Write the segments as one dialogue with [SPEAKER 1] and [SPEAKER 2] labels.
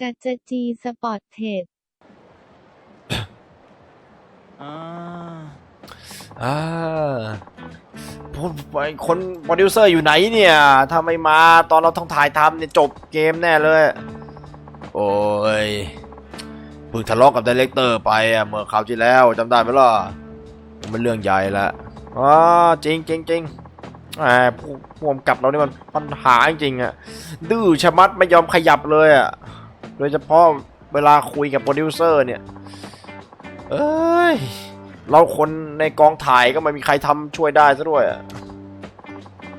[SPEAKER 1] จัจจีสปอร์ตเทรด
[SPEAKER 2] อ่า
[SPEAKER 3] อ่าพูดไปคนโปรดิวเซอร์อยู่ไหนเนี่ยถ้าไม่มาตอนเราต้องถ่ายทำเนี่ยจบเกมแน่เลย โอ้ยเพิ่งทะเลาะกับดีเลกเตอร์ไปอะเมื่อคราวที่แล้วจำได้ไหมล่ะมันเรื่องใหญ่ละอ๋อจริงจริงจริงแหมผู้ผู้กำกับเรานี่มันปัญหาจริงๆอะดื้อชะมัดไม่ยอมขยับเลยอะโดยเฉพาะเวลาคุยกับโปรดิวเซอร์เนี่ย เอ้ย เราคนในกองถ่ายก็ไม่มีใครทำช่วยได้ซะด้วยอะ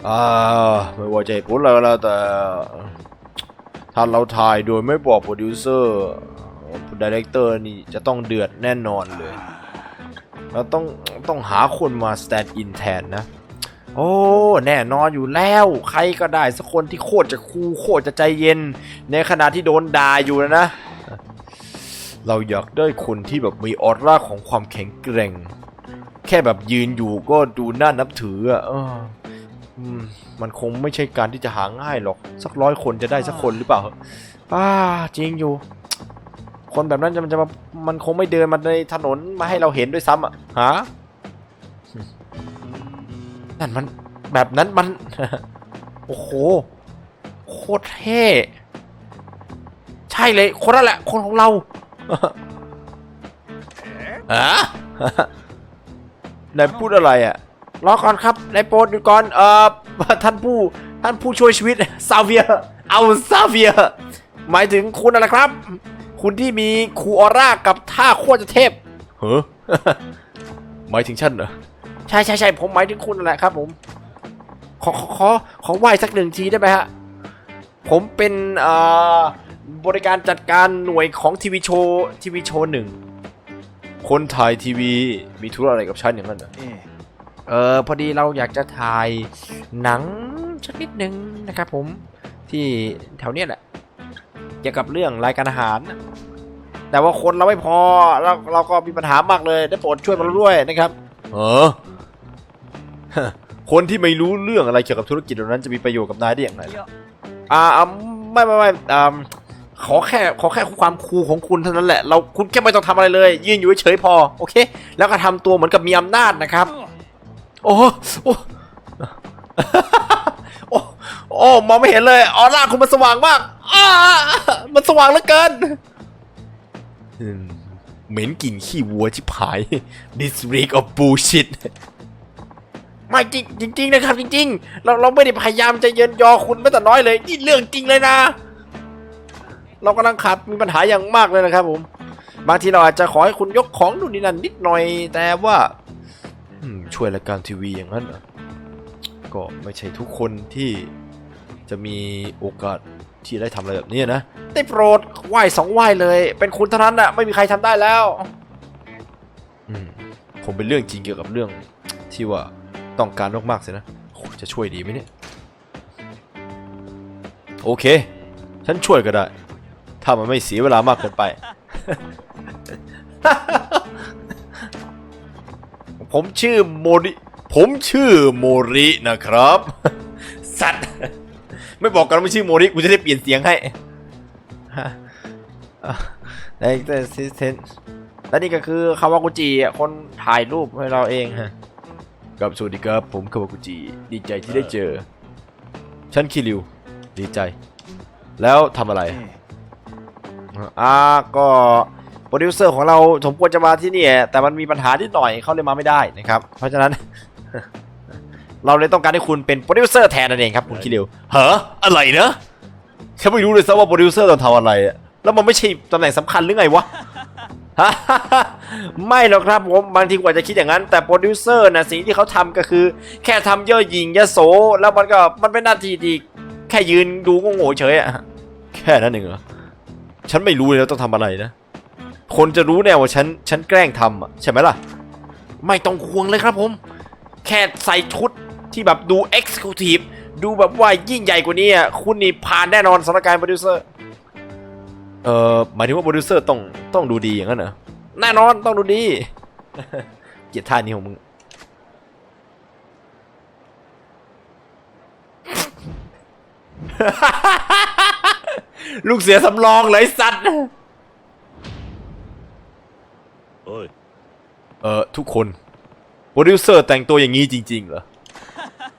[SPEAKER 3] อ่าไม่ว่าจะเหตุผลอะไรก็แล้วแต่ถ้าเราถ่ายโดยไม่บอกโปรดิวเซอร์ดีเลกเตอร์นี่จะต้องเดือดแน่นอนเลย เราต้องต้องหาคนมาสแตนด์อินแทนนะ โอ้ แน่นอนอยู่แล้ว ใครก็ได้สักคนที่โคตรจะคูลโคตรจะใจเย็น ในขณะที่โดนด่าอยู่นะนะ เราอยากได้คนที่แบบมีออร่าของความแข็งแกร่ง แค่แบบยืนอยู่ก็ดูน่านับถืออะมันคงไม่ใช่การที่จะหาง่ายหรอก สักร้อยคนจะได้สักคนหรือเปล่าอ่าจริงอยู่ คนแบบนั้นจะมันจะมันคงไม่เดินมาในถนนมาให้เราเห็นด้วยซ้ำอะฮะ นั่นมันแบบนั้นมัน โอ้โห โคตรเท่ใช่เลยคนนั่นแหละ คนของเราอะนายพูดอะไรอะรอก่อนครับนายโปรดอยู่ก่อนเอ่อท่านผู้ท่านผู้ช่วยชีวิตซาเวียเอาซาเวียหมายถึงคุณอะไรครับ คุณที่มีคูออร่ากับท่าโคตรจะเทพเฮ้อหมายถึงฉันเหรอ ใช่ใช่ใช่ผมหมายถึงคุณนั่นแหละครับ ผม ขอขอขอขอไหว้สักหนึ่งทีได้ไหมฮะ ผมเป็นเอ่อบริการจัดการหน่วยของทีวีโชว์ทีวีโชว์หนึ่งคนถ่ายทีวีมีธุระอะไรกับฉันอย่างนั้นเหรอ
[SPEAKER 2] เอ๊ะ
[SPEAKER 3] เออพอดีเราอยากจะถ่ายหนังสักนิดหนึ่งนะครับผมที่แถวเนี้ยแหละเกี่ยวกับเรื่องรายการอาหารนะแต่ว่าคนเราไม่พอเราเราก็มีปัญหามากเลยได้โปรดช่วยมาด้วยนะครับ เออ คนที่ไม่รู้เรื่องอะไรเกี่ยวกับธุรกิจเหล่านั้นจะมีประโยชน์กับนายได้อย่างไรล่ะอ่าอ่าไม่ไม่ไม่อ่าขอแค่ขอแค่ความคูลของคุณเท่านั้นแหละ เราคุณแค่ไม่ต้องทำอะไรเลย ยืนอยู่เฉยๆพอ โอเค แล้วก็ทำตัวเหมือนกับมีอำนาจนะครับโอ้โหโอ้โอ้โอ้มองไม่เห็นเลยออร่าคุณมันสว่างมากอ้ามันสว่างเหลือเกินอืมเหม็นกลิ่นขี้วัวชิบหาย This week of bullshit ไม่จริงจริงๆนะครับจริง ๆ เราเราไม่ได้พยายามจะเยินยอคุณแม้แต่น้อยเลย นี่เรื่องจริงเลยนะ เรากำลังขาดมีปัญหาอย่างมากเลยนะครับ ผม บางทีเราอาจจะขอให้คุณยกของนู่นนี่นั่นนิดหน่อย แต่ว่าอืมช่วยรายการทีวีอย่างนั้นเหรอก็ไม่ใช่ทุกคนที่จะมีโอกาสที่ได้ทำอะไรแบบนี้นะ ได้โปรดไหว้สองไหว้เลย เป็นคุณเท่านั้นอะไม่มีใครทำได้แล้ว อืมคงเป็นเรื่องจริงเกี่ยวกับเรื่องที่ว่า ต้องการมากๆสินะ จะช่วยดีไหมเนี่ย โอเค ฉันช่วยก็ได้ ถ้ามันไม่เสียเวลามากเกินไป ผมชื่อโมริ ผมชื่อโมรินะครับ สัตว์ ไม่บอกกันว่าชื่อโมริ กูจะได้เปลี่ยนเสียงให้ในแต่ซิสเทนและนี่ก็คือคาวากุจิอะคนถ่ายรูปให้เราเองฮะ กับสวัสดีครับ ผมคาวากุจิดีใจที่ได้เจอ ฉันคิริว ดีใจ แล้วทำอะไร
[SPEAKER 2] เอ๊ะ
[SPEAKER 3] อ่าก็โปรดิวเซอร์ของเราสมควรจะมาที่นี่ แต่มันมีปัญหานิดหน่อยเขาเลยมาไม่ได้นะครับ เพราะฉะนั้น เราเลยต้องการให้คุณเป็นโปรดิวเซอร์แทนนั่นเองครับคุณคิริวเหรออะไรนะฉันไม่รู้เลยซะว่าโปรดิวเซอร์ต้องทำอะไรอะแล้วมันไม่ใช่ตำแหน่งสำคัญหรือไงวะ ไม่หรอกครับผมบางทีกว่าจะคิดอย่างนั้น แต่โปรดิวเซอร์นะสิ่งที่เขาทำก็คือ แค่ทำเย่อหยิ่งยโส แล้วมันก็มันเป็นหน้าที่ที่แค่ยืนดูโง่ๆเฉยอะแค่นั้นเองเหรอฉันไม่รู้เลยว่าต้องทำอะไรนะ คนจะรู้แน่ว่าฉันฉันแกล้งทำอะใช่ไหมล่ะ ไม่ต้องห่วงเลยครับผม แค่ใส่ชุดที่แบบดูเอ็กซ์คลูทีฟดูแบบว่ายิ่งใหญ่กว่านี้อะคุณนี่ผ่านแน่นอนสำหรับการโปรดิวเซอร์ เอ่อหมายถึงว่าโปรดิวเซอร์ต้องต้องดูดีอย่างนั้นเหรอแน่นอนต้องดูดี เกลียดท่านี้ของมึงลูกเสือสำรองเลยสัตว์
[SPEAKER 2] เฮ้ย
[SPEAKER 3] เออทุกคนโปรดิวเซอร์แต่งตัวอย่างนี้จริงๆเหรอ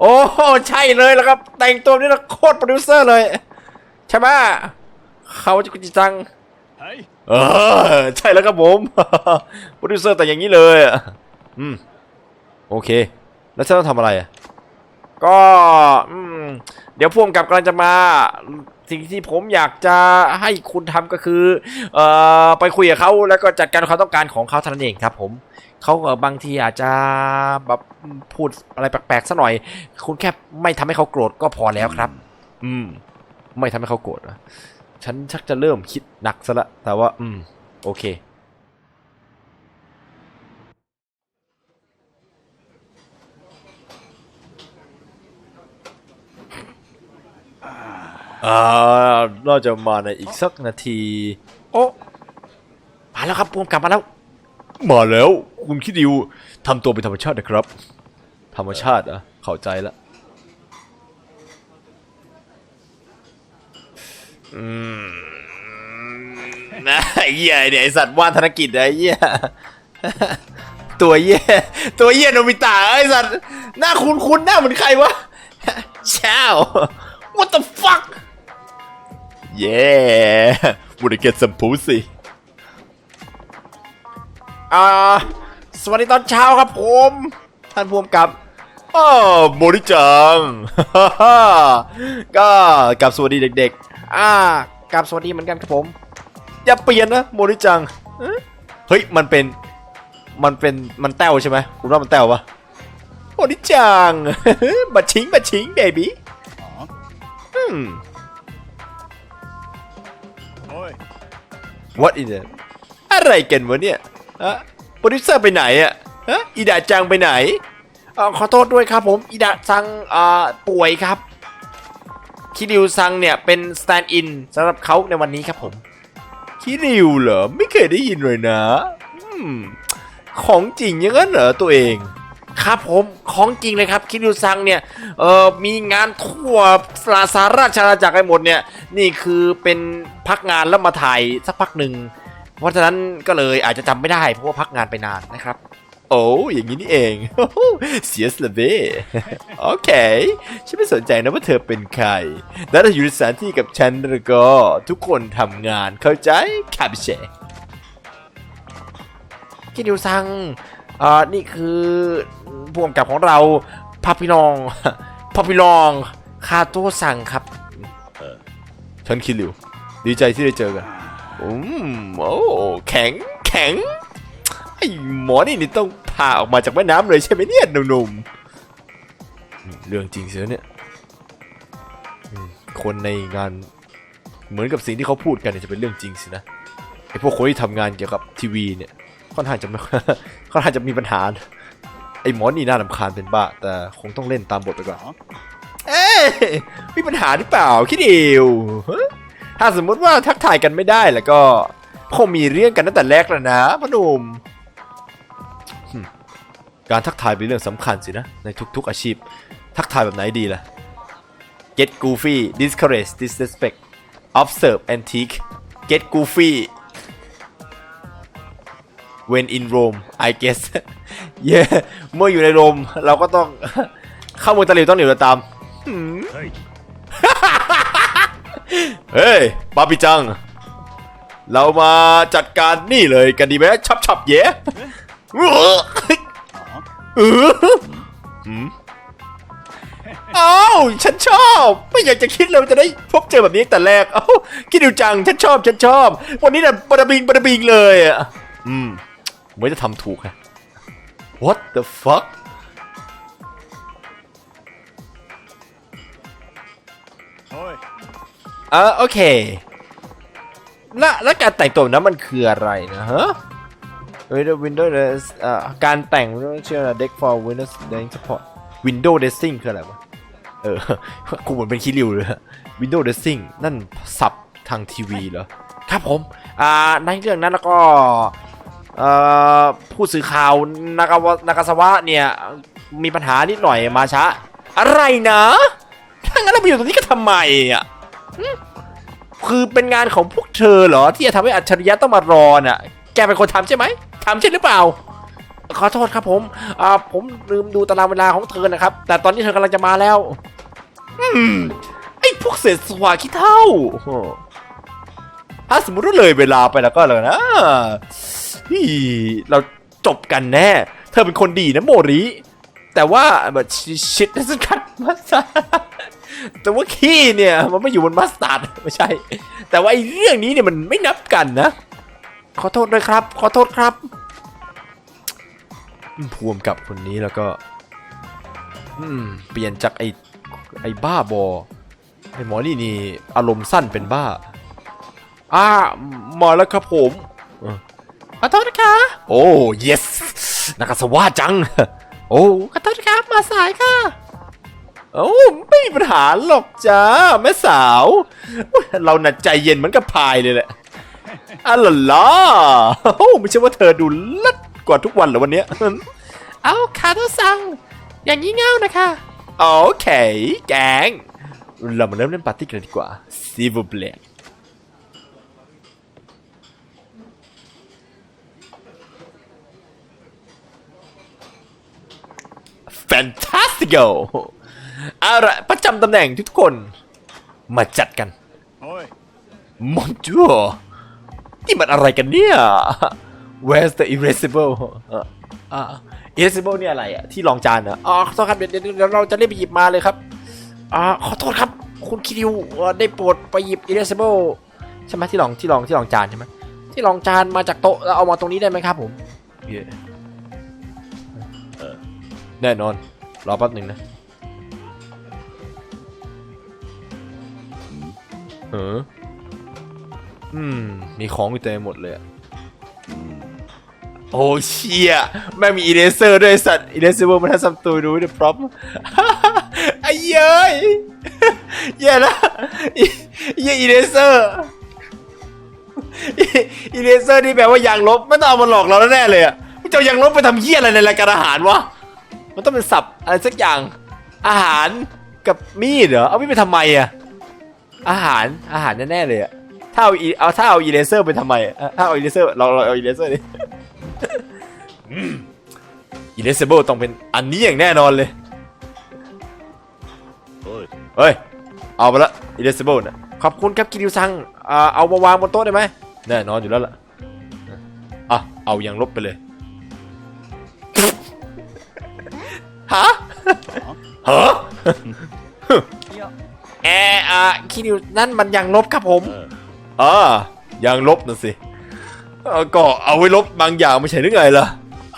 [SPEAKER 3] โอ้โหใช่เลยแล้วครับแต่งตัวนี่นะโคตรโปรดิวเซอร์เลยใช่ไหม เขาจะกุจิจัง
[SPEAKER 2] เฮ้ย
[SPEAKER 3] เออใช่แล้วครับผมโปรดิวเซอร์แต่งอย่างนี้เลยอะอืมโอเค แล้วฉันต้องทำอะไรอะก็อืมเดี๋ยวพ่วงกับกำลังจะมา สิ่งที่ผมอยากจะให้คุณทำก็คือ เอ่อไปคุยกับเขาแล้วก็จัดการความต้องการของเขาเท่านั้นเองครับ ผมเขาเอ่อบางทีอาจจะแบบพูดอะไรแปลกๆสัหน่อย คุณแค่ไม่ทำให้เขาโกรธก็พอแล้วครับ อืม ไม่ทำให้เขาโกรธนะ ฉันชักจะเริ่มคิดหนักซะละ แต่ว่า อืม โอเค อ่าน่าจะมาในอีกสักนาที โอ้มาแล้วครับพวงกลับมาแล้ว มาแล้ว คุณคิดดิวทำตัวเป็นธรรมชาตินะครับ ธรรมชาติเหรอะเข้าใจละ อืม นะไอ้เหี้ยเนี่ยไอสัตว์ว่านธนกิจนะไอ้เหี้ยตัวเหี้ยตัวเหี้ยโนบิตะไอสัตว์หน้าคุ้นคุ้นๆหน้าเหมือนใครวะเช้า what the fuck yeah wanna get some pussy อ่าสวัสดีตอนเช้าครับผม ท่านผู้กำกับอ้โมริจังก็กับสวัสดีเด็ก ๆ อ่ากับสวัสดีเหมือนกันครับผม อย่าเปลี่ยนนะโมริจังเอ๊ะเฮ้ยมันเป็นมันเป็นมันแต้วใช่ไหมคุณว่ามันแต้วปะโมริจังบัดชิงบัดชิงเบบี้
[SPEAKER 2] อ๋อ
[SPEAKER 3] อืม
[SPEAKER 2] เฮ้ย
[SPEAKER 3] what is it อะไรกันวะเนี่ยอะโปรดิวเซอร์ไปไหนอะฮะอีดาจังไปไหนเอ่อขอโทษด้วยครับผมอีดาจังอ่าป่วยครับคิริวซังเนี่ยเป็นสแตนด์อินสำหรับเขาในวันนี้ครับผม คิริวเหรอ ไม่เคยได้ยินเลยนะอของจริงอย่างนั้นเหรอตัวเอง ครับผมของจริงเลยครับคิริวซังเนี่ยเออมีงานทั่วสาสาราชอาณาจักรไปหมดเนี่ย นี่คือเป็นพักงานแล้วมาถ่ายสักพักหนึ่งเพราะฉะนั้นก็เลยอาจจะจำไม่ได้เพราะว่าพักงานไปนานนะครับ อ้อย่างนี้นี่เองเสียสละเบโอเค ฉันไม่สนใจนะว่าเธอเป็นใคร แล้วถ้าอยู่ในสถานที่กับฉันแล้วก็ทุกคนทำงานเข้าใจคาบิเชคิดิวซังอ่านี่คือพวงกับของเราพาพิลองพาพิลองคาโตซังครับเออฉันคิริวดีใจที่ได้เจอกันอืมโอ้แข็งแข็งไอ หมอนี่นี่ต้องพาออกมาจากแม่น้ำเลยใช่ไหมเนี่ยหนุ่มๆอืมเรื่องจริงเสียเนี่ยอืมคนในงานเหมือนกับสิ่งที่เขาพูดกันเนี่ยจะเป็นเรื่องจริงสินะไอพวกคนที่ทำงานเกี่ยวกับทีวีเนี่ยค่อนข้างจะไม่ค่อนข้างจะมีปัญหานะไอหมอนี่น่ารำคาญเป็นบ้า แต่คงต้องเล่นตามบทไปก่อน
[SPEAKER 2] อ๋อ
[SPEAKER 3] เอ๊ะมีปัญหาหรือเปล่าคิดเดียวฮะถ้าสมมติว่าทักทายกันไม่ได้แล้วก็คงมีเรื่องกันตั้งแต่แรกแล้วนะพ่อหนุ่มหึ การทักทายเป็นเรื่องสำคัญสินะ ในทุกๆอาชีพ ทักทายแบบไหนดีล่ะ get goofy discourage disrespect observe antique get goofy when in Rome I guess yeah เมื่ออยู่ในโรมเราก็ต้องเข้ามือตะหลิวต้องหลิวตาม
[SPEAKER 2] เฮ้ย
[SPEAKER 3] บาปิจัง เรามาจัดการนี่เลยกันดีไหมชับชับเย่ เออหืมอ้าวฉันชอบ ไม่อยากจะคิดเลยว่าจะได้พบเจอแบบนี้ตั้งแต่แรก เอ้าคิดดูจัง ฉันชอบ ฉันชอบ วันนี้น่ะบาราบิงบาราบิงเลยอะ อืมไม่จะทำถูกฮะ What the fuck
[SPEAKER 2] เฮ้ย
[SPEAKER 3] อ่าโอเค แล้วแล้วการแต่งตัวแบบนั้นมันคืออะไรนะฮะ Windows Windows อ่าการแต่งเชื่อ Deck for Windows Deck Support Windows Dressing คืออะไรวะเออกูเหมือนเป็นคิริวเลย Windows Dressing นั่นสับทางทีวีเหรอ ครับผม อ่าในเรื่องนั้นแล้วก็เอ่อผู้สื่อข่าวนากาวะนากาซาวะเนี่ยมีปัญหานิดหน่อยมาช้าอะไรนะถ้างั้นเราไปอยู่ตรงนี้ก็ทำไมอะคือเป็นงานของพวกเธอเหรอ ที่จะทำให้อัจฉริยะต้องมารอน่ะ แกเป็นคนทำใช่ไหม ทำใช่หรือเปล่า ขอโทษครับผมอ่าผมลืมดูตารางเวลาของเธอนะครับ แต่ตอนนี้เธอกำลังจะมาแล้ว อืม ไอ้พวกเศษสวาขี้เท่า ถ้าสมมติว่าเลยเวลาไปแล้วก็เลยนะนี่เราจบกันแน่ เธอเป็นคนดีนะโมริ แต่ว่าแบบชิดนั่นคัดมัสตาร์แต่ว่าขี้เนี่ย มันไม่อยู่บนมัสตาร์ดไม่ใช่ แต่ว่าไอ้เรื่องนี้เนี่ยมันไม่นับกันนะ ขอโทษด้วยครับ ขอโทษครับอืมพวมกับคนนี้แล้วก็ อืม เปลี่ยนจากไอ้ไอ้บ้าบอไอ้หมอนี่นี่อารมณ์สั้นเป็นบ้าอ่ามาแล้วครับผมเออขอโทษนะคะ โอ้ yes นักสวาจัง โอ้ขอโทษครับมาสายค่ะโอ้ไม่มีปัญหาหรอกจ้าแม่สาวอุ๊ยเราน่ะใจเย็นเหมือนกับพายเลยแหละ อะล่ะล่ะโอ้ไม่ใช่ว่าเธอดูลัดกว่าทุกวันเหรอวันเนี้ยเอาคาโตซัง อย่างนี้เง่านะคะ โอเค แกง เรามาเริ่มเล่นปาร์ตี้กันเลยดีกว่าซีบูเบล Fantastico เอาละประจำตำแหน่งทุกคน มาจัดกัน
[SPEAKER 2] おい
[SPEAKER 3] มอนจู นี่มันอะไรกันเนี่ย Where's the irascible เอ่ออ่า irascible เนี่ยอะไรอะที่รองจานอะอ๋อขอโทษครับเดี๋ยวเดี๋ยวเดี๋ยวเราจะรีบไปหยิบมาเลยครับอ่าขอโทษครับ คุณคิริวเอ่อได้โปรดไปหยิบ irascible ใช่ไหมที่รองที่รองที่รองจานใช่ไหมที่รองจานมาจากโต๊ะแล้วเอามาตรงนี้ได้ไหมครับผมเย่เออแน่นอน รอแป๊บหนึ่งนะเออ อืม มีของอยู่เต็มหมดเลยอะโอ้เชี่ยแม่งมีอีเลเซอร์ด้วยสัตว์อีเลเซอร์มันทำซัมตูดูดิพร็อพ ไอ้เย้ยแย่ละอีเหี้ยอีเลเซอร์อีเลเซอร์นี่แบบว่ายางลบไม่ต้องเอามาหลอกเราแน่ๆเลยอะมันจะเอายางลบไปทำเหี้ยอะไรในรายการอาหารวะมันต้องเป็นสับอะไรสักอย่างอาหารกับมีดเหรอเอามีดไปทำไมอะอาหารอาหารแน่ๆเลยอะ ถ้าเอาอีเอาถ้าเอาอีเลเซอร์ไปทำไมถ้าเอาอีเลเซอร์เราเราเอาอีเลเซอร์ดิอีเลเซเบิลต้องเป็นอันนี้อย่างแน่นอนเลยเฮ้ย เอาไปละอีเลเซเบิลนะขอบคุณครับคิริวซังเอามาวางบนโต๊ะได้ไหมแน่นอนอยู่แล้วล่ะอะเอาย่างลบไปเลยฮะฮะเอ่อคิริวนั่นมันย่างลบครับผมายางลบนะสิเอ่อก็เอาไว้ลบบางอย่างไม่ใช่หรือไงล่ะ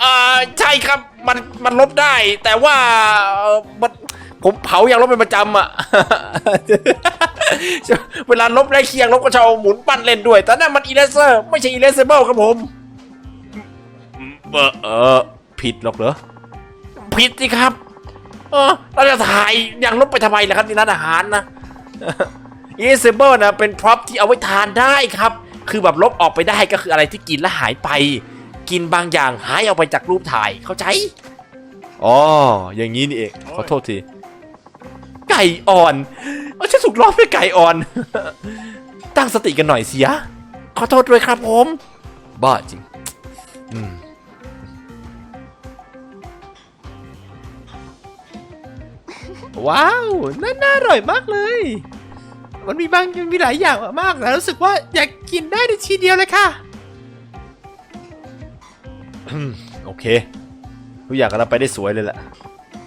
[SPEAKER 3] อ่าใช่ครับมันมันลบได้ แต่ว่าเอ่อมันผมเผายางลบเป็นประจำอะเวลาลบได้เคียงลบก็จะเอาหมุนปั้นเล่นด้วย แต่นั่นมันอีเลเซอร์ไม่ใช่อีเลเซอร์เบิลครับผมเออเออผิดหรอกเหรอผิดสิครับ เออเราจะถ่ายยางลบไปทำไมล่ะครับที่ร้านอาหารนะ อีเซเบิลนะเป็นพร็อพที่เอาไว้ทานได้ครับ คือแบบลบออกไปได้ก็คืออะไรที่กินแล้วหายไป กินบางอย่างหายออกไปจากรูปถ่ายเข้าใจอ๋ออย่างนี้นี่เองขอโทษที ไก่อ่อนเอาฉันถูกล้อด้วยไก่อ่อน ตั้งสติกันหน่อยสิยะขอโทษด้วยครับผม บ้าจริงอืมว้าวน่าน่าอร่อยมากเลย มันมีบางมันมีหลายอย่างมากแต่รู้สึกว่าอยากกินได้ในทีเดียวเลยค่ะโอเคทุกอย่างก็เราไปได้สวยเลยแหละ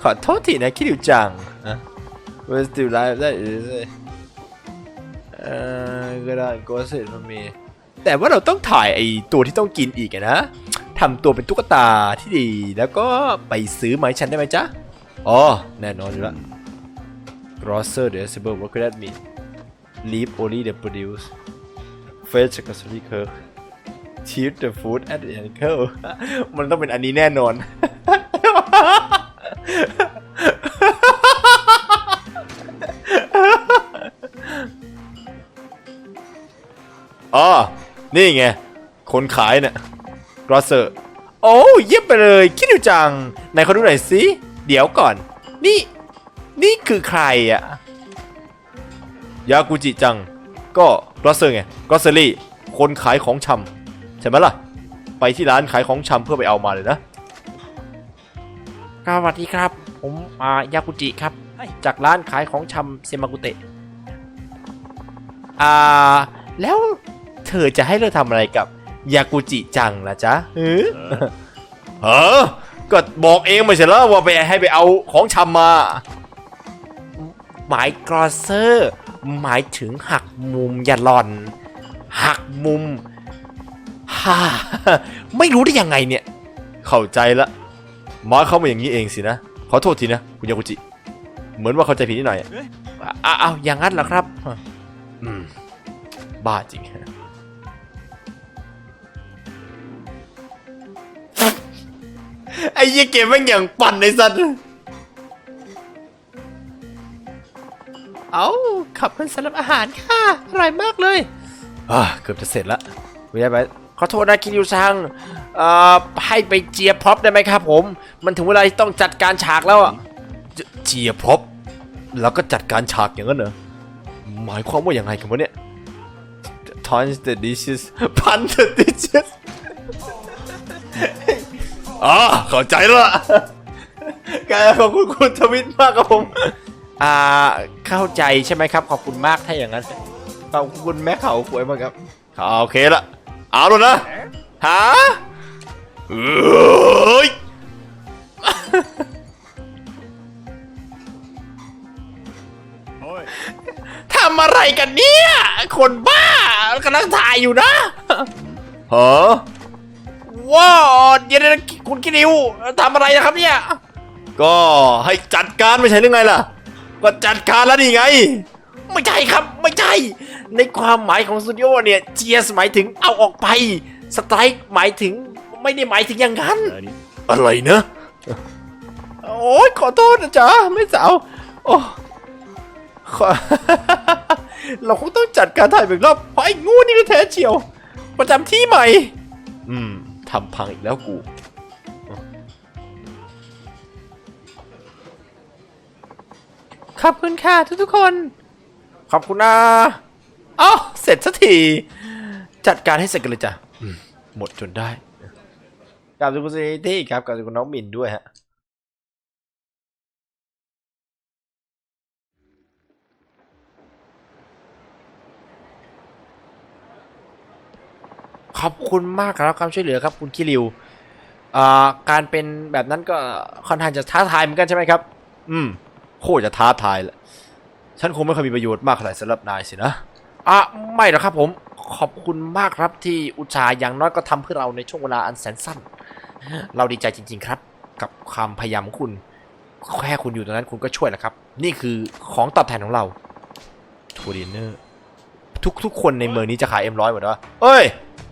[SPEAKER 3] ขอโทษทีนะคิดอยู่จังนะเวสติลไลฟ์ได้เอ่อก็ได้ก็เสร็จมันมีแต่ว่าเราต้องถ่ายไอตัวที่ต้องกินอีกนะทำตัวเป็นตุ๊กตาที่ดี แล้วก็ไปซื้อไม้ฉันได้ไหมจ๊ะอ๋อแน่นอนอยู่แล้ว grosser decibel what could that mean leave only the produce fetch a grocery curve cheat the food at the ankle มันต้องเป็นอันนี้แน่นอน อ๋อ นี่ไง คนขายเนี่ย grosser โอ้เยี่ยมไปเลย คิดดูจังไหนเขาดูหน่อยสิ เดี๋ยวก่อน นี่ นี่คือใครอะ ยากุจิจัง ก็กรอสเซอร์ไงกรอสเซอรี่ คนขายของชำใช่ไหมล่ะ ไปที่ร้านขายของชำเพื่อไปเอามาเลยนะสวัสดีครับ ผมอ่ายากุจิครับ จากร้านขายของชำเซมากุเตะอ่า แล้วเธอจะให้เราทำอะไรกับยากุจิจังล่ะจ๊ะเออเออก็บอกเองไม่ใช่เหรอว่าไปให้ไปเอาของชำมาหมายกรอสเซอร์ หมายถึงหักมุมอย่าหลอน หักมุมฮ่าไม่รู้ได้ยังไงเนี่ย เข้าใจละมายเข้ามาอย่างนี้เองสินะ ขอโทษทีนะคุณยากุจิ เหมือนว่าเข้าใจผิดนิดหน่อยอ้าวอย่างนั้นเหรอครับอืมบ้าจริงไอ้ยี่เกมแม่งอย่างปั่นไอ้สัตว์ เอาขอบคุณสำหรับอาหารค่ะ อร่อยมากเลยอ่าเกือบจะเสร็จละไม่ได้ไปขอโทษนะคิริวซังเอ่อให้ไปเจียพร็อพได้ไหมครับผม มันถึงเวลาที่ต้องจัดการฉากแล้วอะเจเจียพร็อพแล้วก็จัดการฉากอย่างนั้นเหรอหมายความว่าอย่างไรกันวะเนี่ย Punch the dishes Punch the dishes อ๋อเข้าใจแล้วล่ะการขอบคุณคุณทวิตมากครับผม อ่าเข้าใจใช่ไหมครับ ขอบคุณมากถ้าอย่างนั้นขอบคุณแม่เขาควยมากครับอ่าโอเคละเอาแล้วนะฮะเอ้ยทำอะไรกันเนี่ย คนบ้ากำลังถ่ายอยู่นะฮะว้าเดี๋ยวนะคุณกิริวทำอะไรนะครับเนี่ย ก็ให้จัดการไม่ใช่หรือไงล่ะ ก็จัดการแล้วนี่ไง ไม่ใช่ครับไม่ใช่ ในความหมายของสตูดิโอเนี่ยเจียสหมายถึงเอาออกไปสไตร์หมายถึงไม่ได้หมายถึงอย่างนั้น
[SPEAKER 2] 何
[SPEAKER 3] อะไรนะ โอ้ยขอโทษนะจ๊ะไม่สาวโอ้ขอ เราคงต้องจัดการถ่ายอีกรอบเพราะไอ้งูนี่ก็แท้เชียว ประจำที่ใหม่ อืมทำพังอีกแล้วกู ขอบคุณค่ะทุกๆคน ขอบคุณนะเอ้าเสร็จสักที จัดการให้เสร็จกันเลยจ้ะอืมหมดจนได้กราบสวัสดีคุณซีที่ครับกราบสวัสดีคุณน้องมินด้วยฮะขอบคุณมากครับความช่วยเหลือครับคุณคิริวอ่าการเป็นแบบนั้นก็ค่อนข้างจะท้าทายเหมือนกันใช่ไหมครับ อืม โคตรจะท้าทายแหละฉันคงไม่ค่อยมีประโยชน์มากเท่าไหร่สำหรับนายสินะอะไม่หรอกครับผมขอบคุณมากครับที่อุตส่าห์อย่างน้อยก็ทำเพื่อเราในช่วงเวลาอันแสนสั้น เราดีใจจริง ๆครับ กับความพยายามของคุณ แค่คุณอยู่ตรงนั้นคุณก็ช่วยแล้วครับ นี่คือของตอบแทนของเราทัวร์ดินเนอร์ทุกทุกคนในเมืองนี้จะขายเอ็มร้อยหมดวะเฮ้ย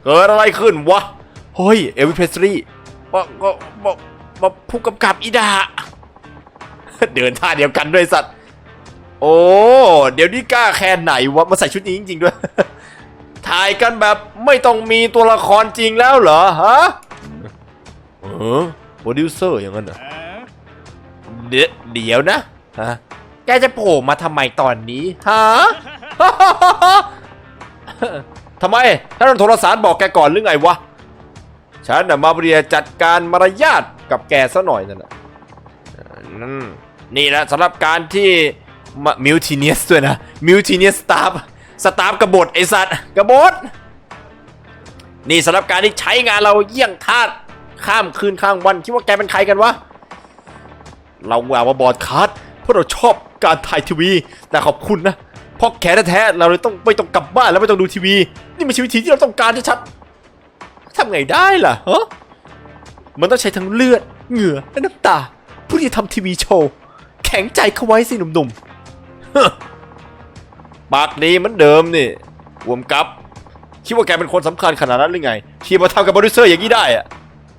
[SPEAKER 3] เกิดอะไรขึ้นวะ เฮ้ย เอวิเพสรีก็ก็บอกบอกผู้กำกับอีดา เดินท่าเดียวกันด้วยสัตว์ โอ้ เดี๋ยวนี้กล้าแค่ไหนวะ มาใส่ชุดนี้จริง ๆ ด้วย ถ่ายกันแบบไม่ต้องมีตัวละครจริงแล้วเหรอฮะเออโปรดิวเซอร์อย่างนั้นเหรอเดี๋ยวเดี๋ยนะฮะแกจะโผล่มาทำไมตอนนี้ฮะทำไมท่านโทรสารบอกแกก่อนหรือไงวะ ฉันน่ะมาเรียจัดการมารยาทกับแกซะหน่อยนั่นน่ะนั่น นี่แหละสำหรับการที่มิวทีเนียสด้วยนะมิวทีเนียสสตาฟสตาฟกบฏไอสัตว์กบฏนี่สำหรับการที่ใช้งานเราเยี่ยงทาสข้ามคืนข้ามวันคิดว่าแกเป็นใครกันวะ เราว่าว่าบอดคาร์ดเพราะเราชอบการถ่ายทีวี แต่ขอบคุณนะเพราะแขนแท้ๆเราเลยต้องไม่ต้องกลับบ้านแล้วไม่ต้องดูทีวี นี่มันชีวิตที่เราต้องการชัดๆทำไงได้ล่ะฮะมันต้องใช้ทั้งเลือดเหงื่อและน้ำตาเพื่อที่จะทำทีวีโชว์ แข็งใจเข้าไว้สิหนุ่มๆฮะปากดีเหมือนเดิมนี่วมกับ คิดว่าแกเป็นคนสำคัญขนาดนั้นหรือไง ที่มาทำกับโปรดิวเซอร์อย่างนี้ได้อะ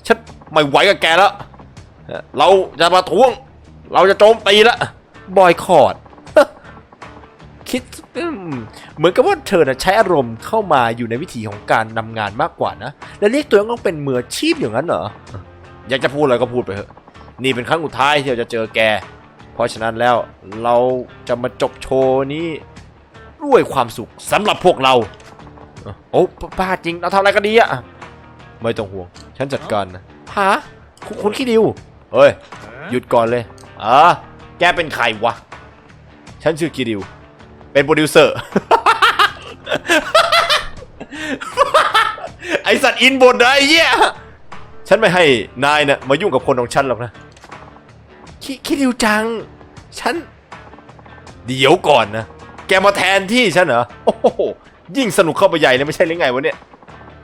[SPEAKER 3] ฉันไม่ไหวกับแกแล้ว เราจะมาทวง เราจะโจมตีละบอยคอรดคิดอืมเหมือนกับว่าเธอน่ะใช้อารมณ์เข้ามาอยู่ในวิถีของการนำงานมากกว่านะ และเรียกตัวเองว่าเป็นมืออาชีพอย่างนั้นเหรอ อยากจะพูดอะไรก็พูดไปเถอะ นี่เป็นครั้งสุดท้ายที่เราจะเจอแก เพราะฉะนั้นแล้วเราจะมาจบโชว์นี้ด้วยความสุขสำหรับพวกเราเอ้าโอ้บ้าจริงเราทำอะไรกันดีอะไม่ต้องห่วง ฉันจัดการนะฮะคุณคุณขี้ดิวเฮ้ย หยุดก่อนเลยอ่าแกเป็นใครวะ ฉันชื่อคิดิว เป็นโปรดิวเซอร์ ไอสัตว์อินบนนะไอ้เหี้ย ฉันไม่ให้นายนะ่ะมายุ่งกับคนของฉันหรอกนะ คิคิดิวจัง ฉัน เดี๋ยวก่อนนะ แกมาแทนที่ฉันเหรอ โอ้โห ยิ่งสนุกเข้าไปใหญ่เลยไม่ใช่หรือไงวะเนี่ย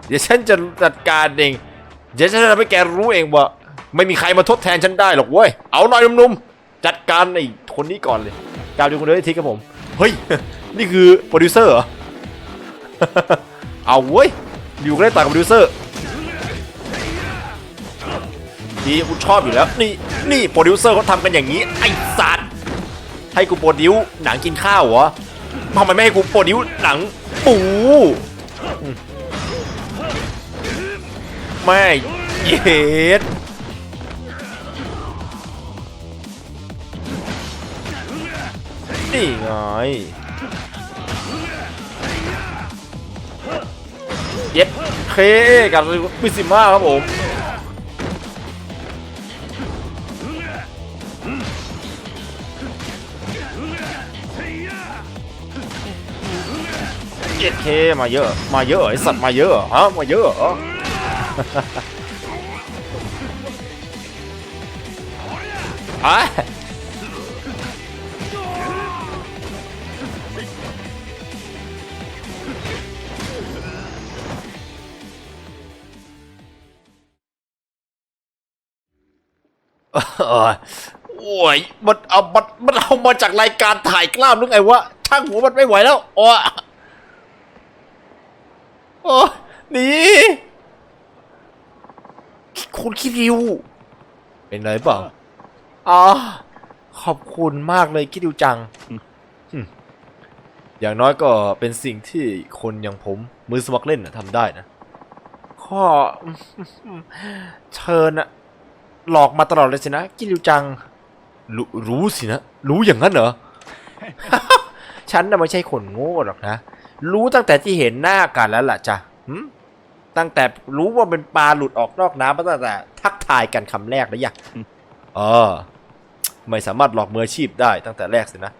[SPEAKER 3] เดี๋ยวฉันจะจัดการเอง เดี๋ยวฉันจะทำให้แกรู้เองว่า ไม่มีใครมาทดแทนฉันได้หรอกเว้ย เอาหน่อยหนุ่มๆ จัดการไอ้คนนี้ก่อนเลยกาวดูคนเดียวทีครับผม เฮ้ย นี่คือโปรดิวเซอร์เหรอ เอาเว้ย อยู่ก็ได้ต่อยกับโปรดิวเซอร์ ดีกูชอบอยู่แล้ว นี่นี่โปรดิวเซอร์เขาทำกันอย่างนี้ ไอ้สัตว์ให้กูโปรดิวหนังกินข้าวเหรอทำไมไม่ให้กูโปรดิวหนังปูไม่เย็ดนี่ไงเย็ดเคกับมิซิม่าครับผม เจ็ดเคมาเยอะ มาเยอะเหรอไอสัตว์มาเยอะฮะมาเยอะเหรอไอ้เอ้ยโอ้ย มันเอามันมันเอามาจากรายการถ่ายกล้ามหรือไงวะ ช่างหัวมันไม่ไหวแล้วอ้ย โอ้ยหนีคุณคิริว เป็นไรเปล่าอ๋อขอบคุณมากเลยคิริวจังอืมอย่างน้อยก็เป็นสิ่งที่คนอย่างผมมือสมัครเล่นนะทำได้นะข้อเชิญนะหลอกมาตลอดเลยสินะคิริวจังรู้รู้สินะ รู้อย่างนั้นเหรอ ฉันน่ะไม่ใช่คนโง่หรอกนะ รู้ตั้งแต่ที่เห็นหน้ากันแล้วล่ะจ้ะหึตั้งแต่รู้ว่าเป็นปลาหลุดออกนอกน้ำมาตั้งแต่ ทักทายกันคำแรกแล้วยังเออ ไม่สามารถหลอกมืออาชีพได้ตั้งแต่แรกสินะ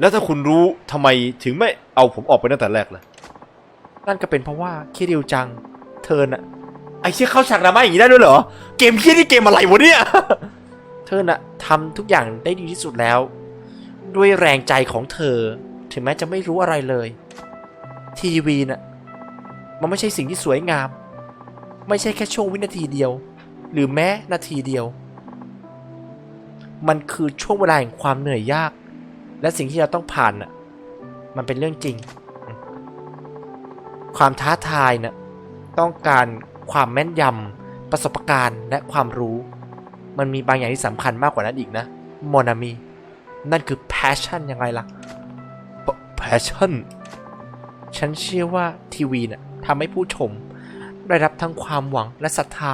[SPEAKER 3] แล้วถ้าคุณรู้ทำไมถึงไม่เอาผมออกไปตั้งแต่แรกล่ะนั่นก็เป็นเพราะว่าคิริวจัง เธอน่ะ ไอ้เชี่ยเข้าฉากดราม่าอย่างนี้ได้ด้วยเหรอ เกมเคียนี่เกมอะไรวะเนี่ย เธอน่ะทำทุกอย่างได้ดีที่สุดแล้ว ด้วยแรงใจของเธอ ถึงแม้จะไม่รู้อะไรเลย ทีวีน่ะมันไม่ใช่สิ่งที่สวยงาม ไม่ใช่แค่ช่วงวินาทีเดียว หรือแม้นาทีเดียว มันคือช่วงเวลาแห่งความเหนื่อยยาก และสิ่งที่เราต้องผ่านน่ะมันเป็นเรื่องจริง ความท้าทายน่ะต้องการความแม่นยำประสบการณ์และความรู้ มันมีบางอย่างที่สำคัญมากกว่านั้นอีกนะโมนามีนั่นคือ passion ยังไงล่ะ passion ฉันเชื่อว่าทีวีน่ะทำให้ผู้ชม ได้รับทั้งความหวังและศรัทธา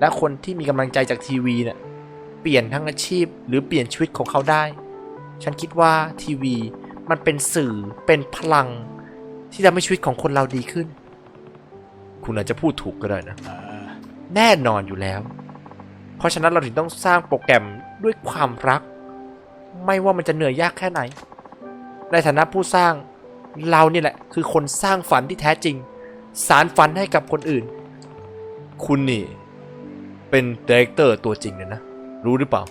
[SPEAKER 3] และคนที่มีกำลังใจจากทีวีนี่ยเปลี่ยนทั้งอาชีพหรือเปลี่ยนชีวิตของเขาได้ ฉันคิดว่าทีวีมันเป็นสื่อเป็นพลัง ที่ทำให้ชีวิตของคนเราดีขึ้น คุณอาจจะพูดถูกก็ได้นะ แน่นอนอยู่แล้ว เพราะฉะนั้นเราถึงต้องสร้างโปรแกรมด้วยความรัก ไม่ว่ามันจะเหนื่อยยากแค่ไหน ในฐานะผู้สร้างเราเนี่ยแหละ คือคนสร้างฝันที่แท้จริง สารฝันให้กับคนอื่น คุณนี่ เป็นดีเรคเตอร์ตัวจริงเลยนะ รู้หรือเปล่า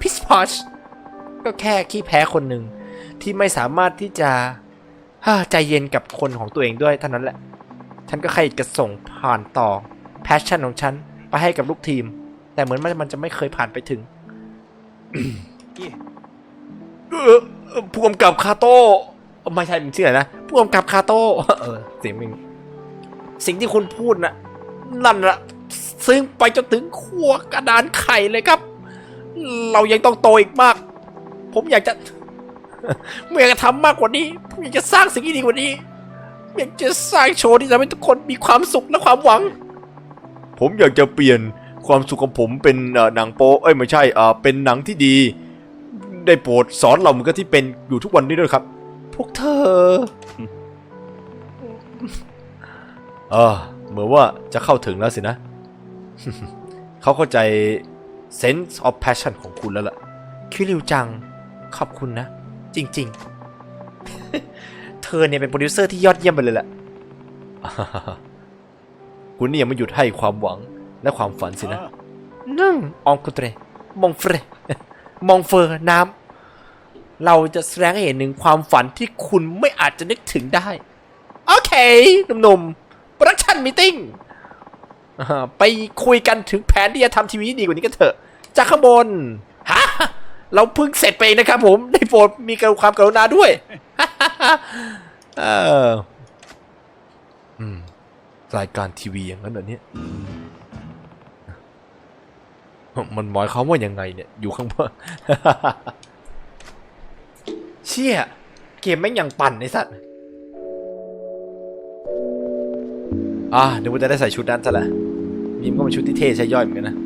[SPEAKER 3] พิสพอชก็แค่ขี้แพ้คนหนึ่งที่ไม่สามารถที่จะฮ่าใจเย็นกับคนของตัวเองด้วยเท่านั้นแหละ ฉันก็แค่อยากจะส่งผ่านต่อแพชชั่นของฉัน ไปให้กับลูกทีม แต่เหมือนมันมันจะไม่เคยผ่านไปถึงเออเอ่อ ผู้กำกับคาโต้ไม่ใช่มึงชื่ออะไรนะผู้กำกับคาโต้เออเสียงมึงสิ่งที่คุณพูดนะนั่นละซึ่งไปจนถึงขั้วกระดานไข่เลยครับ เรายังต้องโตอีกมาก ผมอยากจะไม่อยากจะทำมากกว่านี้ผมอยากจะสร้างสิ่งที่ดีกว่านี้อยากจะสร้างโชว์ที่ทำให้ทุกคนมีความสุขและความหวัง ผมอยากจะเปลี่ยนความสุขของผมเป็นหนังโป๊เอ้ยไม่ใช่เป็นหนังที่ดี ได้โปรดสอนเราเหมือนกับที่เป็นอยู่ทุกวันนี้ด้วยครับ พวกเธอ เออเหมือนว่าจะเข้าถึงแล้วสินะ เขาเข้าใจ sense of passion ของคุณแล้วล่ะ คิริวจัง ขอบคุณนะ จริง ๆ เธอเนี่ยเป็นโปรดิวเซอร์ที่ยอดเยี่ยมไปเลยแหละคุณนี่ยังไม่หยุดให้ความหวังและความฝันสินะ
[SPEAKER 2] Ah,
[SPEAKER 3] นึ่งอองกุเตรมองเฟร มองเฟอร์น้ำเราจะแสดงให้เห็นหนึ่งความฝันที่คุณไม่อาจจะนึกถึงได้ โอเคหนุ่มๆ โปรดักชั่นมิ팅ไปคุยกันถึงแผนที่จะทำทีวีที่ดีกว่านี้กันเถอะ จากข้างบน ฮะ เราเพิ่งเสร็จไปเองนะครับผม ได้โปรดมีความกรุณาด้วยเอออืมรายการทีวีอย่างนั้นเหรอเนี่ย มันหมายความว่ายังไงเนี่ย อยู่ข้างบนเชี่ย เกมแม่งยังปั่นไอ้สัตว์ อ่านึกว่าจะได้ใส่ชุดนั้นซะแหละยิมก็เป็นชุดที่เท่ใช่ย่อยเหมือนกันนะ